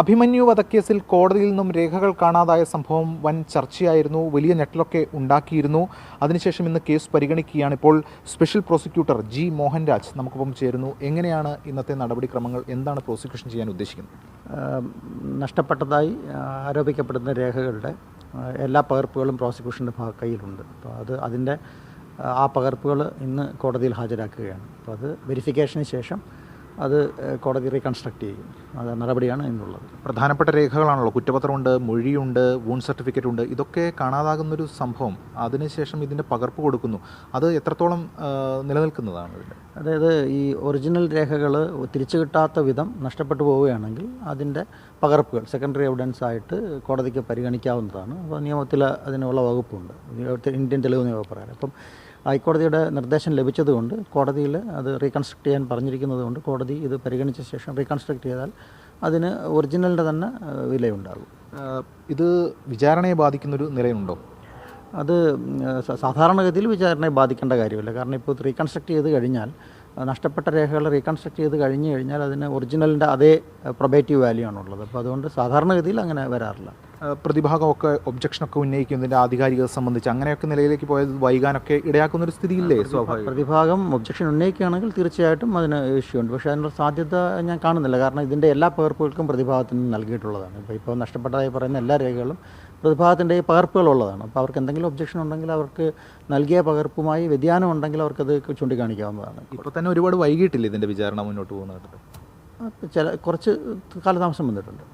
അഭിമന്യു വധക്കേസിൽ കോടതിയിൽ നിന്നും രേഖകൾ കാണാതായ സംഭവം വൻ ചർച്ചയായിരുന്നു. വലിയ ഞെട്ടലൊക്കെ ഉണ്ടാക്കിയിരുന്നു. അതിനുശേഷം ഇന്ന് കേസ് പരിഗണിക്കുകയാണ് ഇപ്പോൾ സ്പെഷ്യൽ പ്രോസിക്യൂട്ടർ ജി മോഹൻരാജ് നമുക്കൊപ്പം ചേരുന്നു. എങ്ങനെയാണ് ഇന്നത്തെ നടപടിക്രമങ്ങൾ എന്താണ് പ്രോസിക്യൂഷൻ ചെയ്യാൻ ഉദ്ദേശിക്കുന്നത്? നഷ്ടപ്പെട്ടതായി ആരോപിക്കപ്പെടുന്ന രേഖകളുടെ എല്ലാ പകർപ്പുകളും പ്രോസിക്യൂഷന്റെ കയ്യിലുണ്ട്. അപ്പോൾ അത് അതിന്റെ ആ പകർപ്പുകൾ ഇന്ന് കോടതിയിൽ ഹാജരാക്കുകയാണ്. അപ്പോൾ അത് വെരിഫിക്കേഷന് ശേഷം അത് കോടതി റീകൺസ്ട്രക്ട് ചെയ്യും. അത് നടപടിയാണ് ഇന്നുള്ളത്. പ്രധാനപ്പെട്ട രേഖകളാണല്ലോ. കുറ്റപത്രമുണ്ട് മൊഴിയുണ്ട് വൂൺ സർട്ടിഫിക്കറ്റ് ഉണ്ട് ഇതൊക്കെ കാണാതാകുന്നൊരു സംഭവം. അതിനുശേഷം ഇതിന്റെ പകർപ്പ് കൊടുക്കുന്നു. അത് എത്രത്തോളം നിലനിൽക്കുന്നതാണ് ഇതിന്റെ അതായത് ഈ ഒറിജിനൽ രേഖകൾ തിരിച്ചു കിട്ടാത്ത വിധം നഷ്ടപ്പെട്ടു പോവുകയാണെങ്കിൽ അതിന്റെ പകർപ്പുകൾ സെക്കൻഡറി എവിഡൻസ് ആയിട്ട് കോടതിക്ക് പരിഗണിക്കാവുന്നതാണ്. അപ്പോൾ നിയമത്തിൽ അതിനുള്ള വകുപ്പുണ്ട്. ഇന്ത്യൻ തെളിവ് നിയമപ്രകാരം. അപ്പം ഹൈക്കോടതിയുടെ നിർദ്ദേശം ലഭിച്ചതുകൊണ്ട് കോടതിയിൽ അത് റീകൺസ്ട്രക്ട് ചെയ്യാൻ പറഞ്ഞിരിക്കുന്നതുകൊണ്ട് കോടതി ഇത് പരിഗണിച്ച ശേഷം റീകൺസ്ട്രക്ട് ചെയ്താൽ അതിന് ഒറിജിനലിന്റെ തന്നെ വിലയുണ്ടാകും. ഇത് വിചാരണയെ ബാധിക്കുന്നൊരു നിലയുണ്ടോ? അത് സാധാരണഗതിയിൽ വിചാരണയെ ബാധിക്കേണ്ട കാര്യമില്ല. കാരണം ഇപ്പോൾ റീകൺസ്ട്രക്ട് ചെയ്ത് കഴിഞ്ഞാൽ നഷ്ടപ്പെട്ട രേഖകൾ റീകൺസ്ട്രക്ട് ചെയ്ത് കഴിഞ്ഞ് കഴിഞ്ഞാൽ അതിന് ഒറിജിനലിന്റെ അതേ പ്രൊബേറ്റീവ് വാല്യൂ ആണുള്ളത്. അപ്പോൾ അതുകൊണ്ട് സാധാരണഗതിയിൽ അങ്ങനെ വരാറില്ല. പ്രതിഭാഗമൊക്കെ ഒബ്ജക്ഷനൊക്കെ ഉന്നയിക്കുന്നതിന്റെ ആധികാരികത സംബന്ധിച്ച് അങ്ങനെയൊക്കെ നിലയിലേക്ക് പോയത് വൈകാനൊക്കെ ഇടയാക്കുന്നൊരു സ്ഥിതിയില്ലേ? സ്വാഭാവികം. പ്രതിഭാഗം ഒബ്ജക്ഷൻ ഉന്നയിക്കുകയാണെങ്കിൽ തീർച്ചയായിട്ടും അതിന് ഇഷ്യൂ ഉണ്ട് പക്ഷേ അതിനുള്ള സാധ്യത ഞാൻ കാണുന്നില്ല. കാരണം ഇതിന്റെ എല്ലാ പകർപ്പുകൾക്കും പ്രതിഭാഗത്തിന് നൽകിയിട്ടുള്ളതാണ്. ഇപ്പോൾ ഇപ്പോൾ നഷ്ടപ്പെട്ടതായി പറയുന്ന എല്ലാ രേഖകളും പ്രതിഭാഗത്തിന്റെ ഈ പകർപ്പുകളുള്ളതാണ്. അപ്പോൾ അവർക്ക് എന്തെങ്കിലും ഒബ്ജക്ഷൻ ഉണ്ടെങ്കിൽ അവർക്ക് നൽകിയ പകർപ്പുമായി വ്യതിയാനം ഉണ്ടെങ്കിൽ അവർക്കത് ചൂണ്ടിക്കാണിക്കാവുന്നതാണ്. ഇപ്പോൾ തന്നെ ഒരുപാട് വൈകിട്ടില്ല ഇതിന്റെ വിചാരണ മുന്നോട്ട് പോകുന്ന ഘട്ടത്തിൽ ചില കുറച്ച് കാലതാമസം വന്നിട്ടുണ്ട്.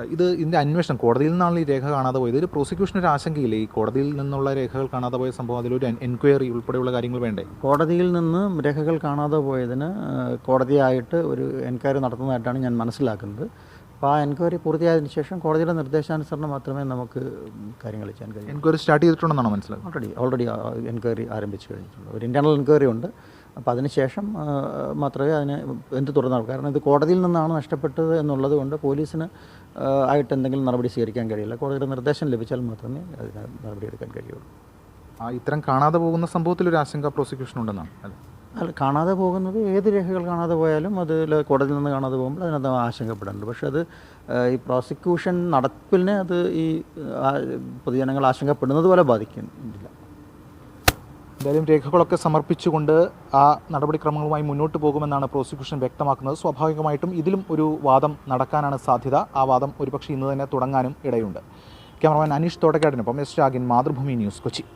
ഇത് ഇതിന്റെ അന്വേഷണം. കോടതിയിൽ നിന്നാണ് ഈ രേഖ കാണാതെ പോയത്. ഒരു പ്രോസിക്യൂഷൻ ഒരു ആശങ്കയില്ല? ഈ കോടതിയിൽ നിന്നുള്ള രേഖകൾ കാണാതെ പോയ സംഭവം അതിലൊരു എൻക്വയറി ഉൾപ്പെടെയുള്ള കാര്യങ്ങൾ വേണ്ടേ? കോടതിയിൽ നിന്ന് രേഖകൾ കാണാതെ പോയതിന് കോടതിയായിട്ട് ഒരു എൻക്വയറി നടത്തുന്നതായിട്ടാണ് ഞാൻ മനസ്സിലാക്കുന്നത്. അപ്പോൾ ആ എൻക്വയറി പൂർത്തിയായതിനു ശേഷം കോടതിയുടെ നിർദ്ദേശാനുസരണം മാത്രമേ നമുക്ക് കാര്യങ്ങൾ ചെയ്യാൻ കഴിയൂ. എൻക്വയറി സ്റ്റാർട്ട് ചെയ്തിട്ടുണ്ടെന്നാണ് മനസ്സിലാക്കുന്നത് ഓൾറെഡി ഓൾറെഡി എൻക്വയറി ആരംഭിച്ചു കഴിഞ്ഞിട്ടുണ്ട്. ഒരു ഇന്റേർണൽ എൻക്വയറി ഉണ്ട്. അപ്പോൾ അതിനുശേഷം മാത്രമേ അതിന് എന്ത് തുറന്നാൾ കാരണം ഇത് കോടതിയിൽ നിന്നാണ് നഷ്ടപ്പെട്ടത് എന്നുള്ളത് കൊണ്ട് പോലീസിന് ആയിട്ട് എന്തെങ്കിലും നടപടി സ്വീകരിക്കാൻ കഴിയില്ല. കോടതിയുടെ നിർദ്ദേശം ലഭിച്ചാൽ മാത്രമേ അതിന് നടപടിയെടുക്കാൻ കഴിയുള്ളൂ. ആ ഇത്തരം കാണാതെ പോകുന്ന സംഭവത്തിൽ ഒരു ആശങ്ക പ്രോസിക്യൂഷൻ ഉണ്ടെന്നാണ്. അല്ലേ? അല്ല കാണാതെ പോകുന്നത് ഏത് രേഖകൾ കാണാതെ പോയാലും അതിൽ കോടതിയിൽ നിന്ന് കാണാതെ പോകുമ്പോൾ അതിനകത്ത് ആശങ്കപ്പെടുന്നുണ്ട് പക്ഷേ അത് ഈ പ്രോസിക്യൂഷൻ നടപ്പിനെ അത് ഈ പൊതുജനങ്ങൾ ആശങ്കപ്പെടുന്നത് പോലെ ബാധിക്കുന്നില്ല. എന്തായാലും രേഖകളൊക്കെ സമർപ്പിച്ചുകൊണ്ട് ആ നടപടിക്രമങ്ങളുമായി മുന്നോട്ട് പോകുമെന്നാണ് പ്രോസിക്യൂഷൻ വ്യക്തമാക്കുന്നത്. സ്വാഭാവികമായിട്ടും ഇതിലും ഒരു വാദം നടക്കാനാണ് സാധ്യത. ആ വാദം ഒരുപക്ഷെ ഇന്ന് തന്നെ തുടങ്ങാനും ഇടയുണ്ട്. ക്യാമറമാൻ അനീഷ് തോട്ടക്കാടിനൊപ്പം എസ് രാഗിൻ മാതൃഭൂമി ന്യൂസ് കൊച്ചി.